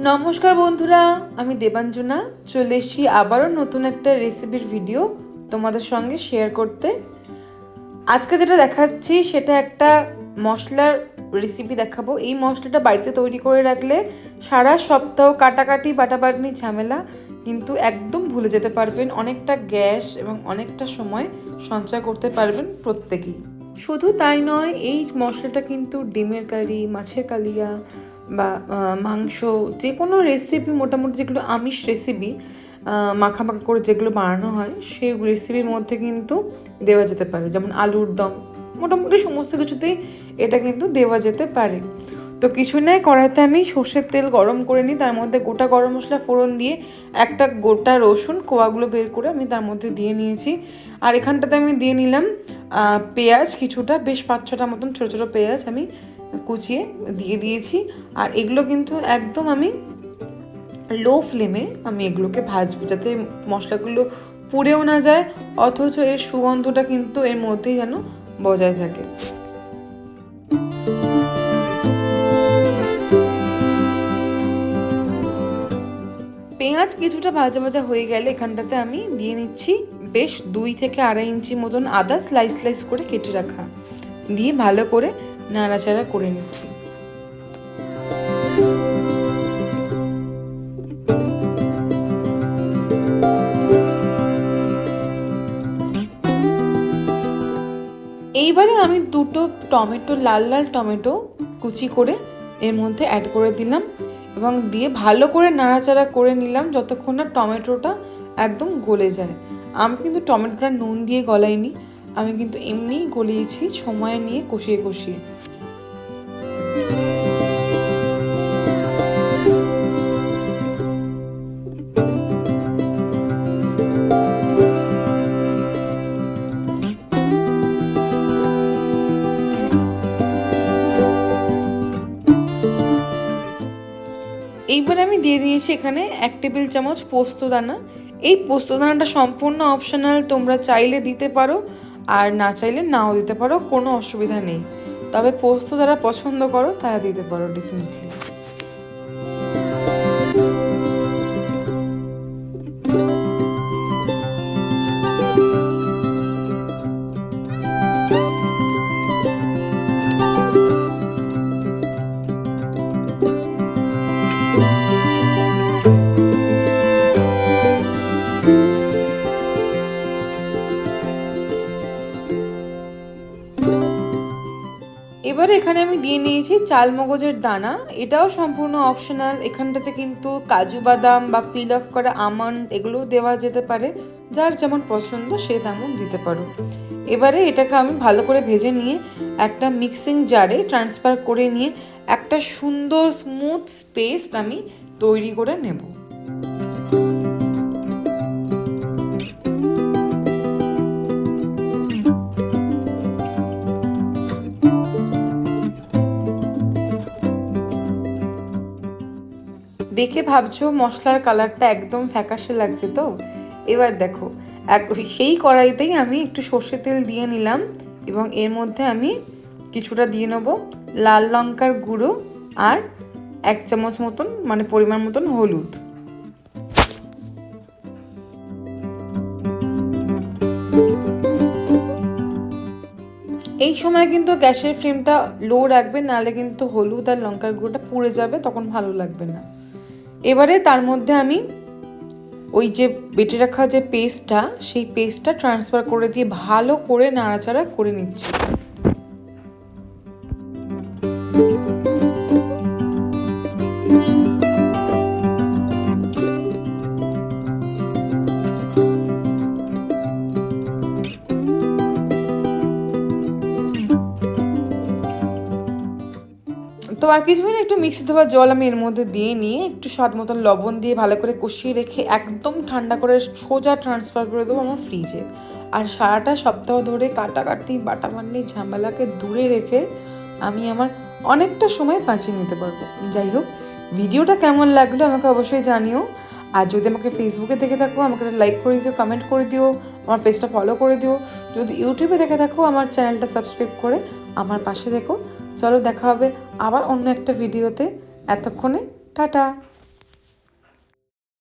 নমস্কার বন্ধুরা, আমি দেবাঞ্জনা। চলে এসেছি আবারও নতুন একটা রেসিপির ভিডিও তোমাদের সঙ্গে শেয়ার করতে। আজকে যেটা দেখাচ্ছি, সেটা একটা মশলার রেসিপি দেখাবো। এই মশলাটা বাড়িতে তৈরি করে রাখলে সারা সপ্তাহ কাটাকাটি বাটাবাটনি ঝামেলা, কিন্তু একদম ভুলে যেতে পারবেন। অনেকটা গ্যাস এবং অনেকটা সময় সঞ্চয় করতে পারবেন প্রত্যেকেই। শুধু তাই নয়, এই মশলাটা কিন্তু ডিমের কারি, মাছের কালিয়া বা মাংস যে কোনো রেসিপি মোটামুটি যেগুলো আমিষ রেসিপি মাখা মাখা করে যেগুলো বানানো হয়, সেই রেসিপির মধ্যে কিন্তু দেওয়া যেতে পারে। যেমন আলুর দম, মোটামুটি সমস্ত কিছুতেই এটা কিন্তু দেওয়া যেতে পারে। তো কিছু নেই কড়াইতে আমি সর্ষের তেল গরম করে নিই, তার মধ্যে গোটা গরম মশলা ফোড়ন দিয়ে একটা গোটা রসুন, কোয়াগুলো বের করে আমি তার মধ্যে দিয়ে নিয়েছি। আর এখানটাতে আমি দিয়ে নিলাম পেঁয়াজ, কিছুটা, বেশ পাঁচ ছটা মতন ছোটো ছোটো পেঁয়াজ আমি কুচিয়ে দিয়ে দিয়েছি। আর এগুলো কিন্তু একদম আমি লো ফ্লেমে আমি এগুলোকে ভাজবো যাতে মশলাগুলো পুড়েও না যায়, অথচ এর সুগন্ধটা কিন্তু এর মধ্যেই যেন বজায় থাকে। পেঁয়াজ কিছুটা ভাজা ভাজা হয়ে গেলে এখানটাতে আমি দিয়ে নিচ্ছি বেশ দুই থেকে আড়াই ইঞ্চি মতন আদা স্লাইস স্লাইস করে কেটে রাখা। দিয়ে ভালো করে নাড়াচাড়া করে নিচ্ছি। এইবারে আমি দুটো টমেটো, লাল লাল টমেটো কুচি করে এর মধ্যে অ্যাড করে দিলাম এবং দিয়ে ভালো করে নাড়াচাড়া করে নিলাম যতক্ষণ না টমেটোটা একদম গলে যায়। আমি কিন্তু টমেটোটা নুন দিয়ে গলাইনি, আমি কিন্তু এমনিই গলিয়েছি সময় নিয়ে কষিয়ে কষিয়ে। এইবারে আমি দিয়ে দিয়েছি এখানে এক টেবিল চামচ পোস্ত দানা। এই পোস্ত দানাটা সম্পূর্ণ অপশনাল তোমরা চাইলে দিতে পারো, আর না চাইলে নাও দিতে পারো, কোনো অসুবিধা নেই। তবে পোস্ত যারা পছন্দ করো, তারা দিতে পারো ডেফিনেটলি এবারে এখানে আমি দিয়ে নিয়েছি চাল মগজের দানা। এটাও সম্পূর্ণ অপশনাল এখানটাতে কিন্তু কাজু বাদাম বা পিল অফ করা আমন্ড এগুলোও দেওয়া যেতে পারে। যার যেমন পছন্দ সে তেমন দিতে পারো। এবারে এটাকে আমি ভালো করে ভেজে নিয়ে একটা মিক্সিং জারে ট্রান্সফার করে নিয়ে একটা সুন্দর স্মুথ পেস্ট আমি তৈরি করে নেব। দেখে ভাবছ মশলার কালারটা একদম ফ্যাকাশে লাগছে তো? এবার দেখো, এক সেই কড়াইতেই আমি একটু সর্ষে তেল দিয়ে নিলাম এবং এর মধ্যে আমি কিছুটা দিয়ে নেব লাল লঙ্কার গুঁড়ো আর এক চামচ মতন মানে পরিমাণ মতন হলুদ। এই সময় কিন্তু গ্যাসের ফ্লেমটা লো রাখবে, নাহলে কিন্তু হলুদ আর লঙ্কার গুঁড়োটা পুড়ে যাবে, তখন ভালো লাগবে না। এবারে তার মধ্যে আমি ওই যে বেটে রাখা যে পেস্টটা সেই পেস্টটা ট্রান্সফার করে দিয়ে ভালো করে নাড়াচাড়া করে নিচ্ছি। তো আর কিছু না একটু মিক্সি দেওয়া জল আমি এর মধ্যে দিয়ে নিয়ে একটু স্বাদ মতন লবণ দিয়ে ভালো করে কষিয়ে রেখে একদম ঠান্ডা করে সোজা ট্রান্সফার করে দেবো আমার ফ্রিজে আর সারাটা সপ্তাহ ধরে কাটাকাটি বাটাবান্নি ঝামেলাকে দূরে রেখে আমি আমার অনেকটা সময় বাঁচিয়ে নিতে পারব। যাই হোক, ভিডিওটা কেমন লাগল আমাকে অবশ্যই জানিও। আর যদি আমাকে ফেসবুকে দেখে থাকো, আমাকে লাইক করে দিও কমেন্ট করে দিও, আমার পেজটা ফলো করে দিও। যদি ইউটিউবে দেখে থাকো, আমার চ্যানেলটা সাবস্ক্রাইব করে আমার পাশে দেখো চলো দেখা হবে আবার অন্য একটা ভিডিওতে। এতক্ষণে টাটা।